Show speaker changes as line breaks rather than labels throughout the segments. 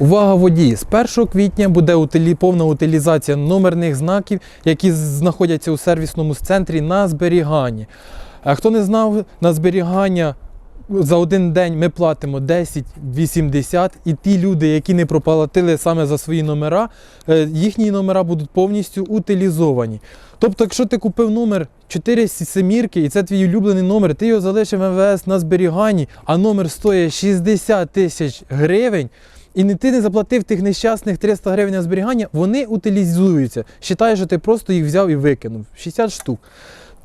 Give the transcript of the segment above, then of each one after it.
Увага водії! З 1 квітня буде утилі... повна утилізація номерних знаків, які знаходяться у сервісному центрі на зберіганні. А хто не знав, на зберігання за один день ми платимо 10,80 і ті люди, які не проплатили саме за свої номера, е, їхні номера будуть повністю утилізовані. Тобто, якщо ти купив номер 4 семірки, і це твій улюблений номер, ти його залишив МВС на зберіганні, а номер стоїть 60 тисяч гривень. І не ти не заплатив тих нещасних 300 гривень на зберігання, вони утилізуються. Считай, що ти просто їх взяв і викинув. 60 штук.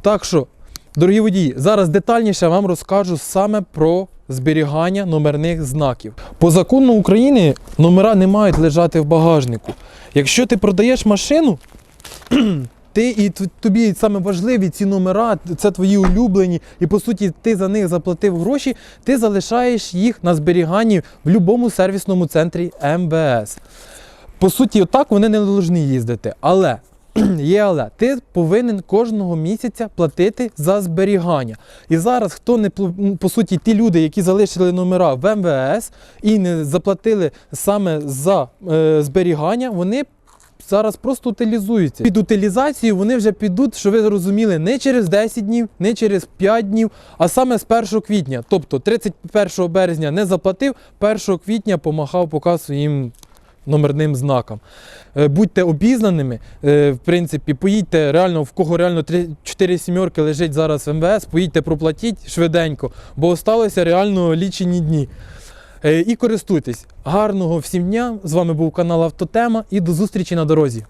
Так що, дорогі водії, зараз детальніше вам розкажу саме про зберігання номерних знаків. По закону України номера не мають лежати в багажнику. Якщо ти продаєш машину, ти і тобі саме важливі ці номера, це твої улюблені, і по суті ти за них заплатив гроші, ти залишаєш їх на зберіганні в будь-якому сервісному центрі МВС. По суті, отак вони не повинні їздити. Але є але ти повинен кожного місяця платити за зберігання. І зараз хто не по суті, ті люди, які залишили номера в МВС і не заплатили саме за е, зберігання, вони зараз просто утилізуються. Під утилізацію вони вже підуть, що ви зрозуміли, не через 10 днів, не через 5 днів, а саме з 1 квітня. Тобто 31 березня не заплатив, 1 квітня помахав поки своїм номерним знаком. Е, Будьте обізнаними, е, в принципі, поїдьте реально, в кого реально 4 сімерки лежить зараз в МВС, поїдьте проплатіть швиденько, бо осталося реально лічені дні. Е, І користуйтесь. Гарного всім дня! З вами був канал Автотема і до зустрічі на дорозі.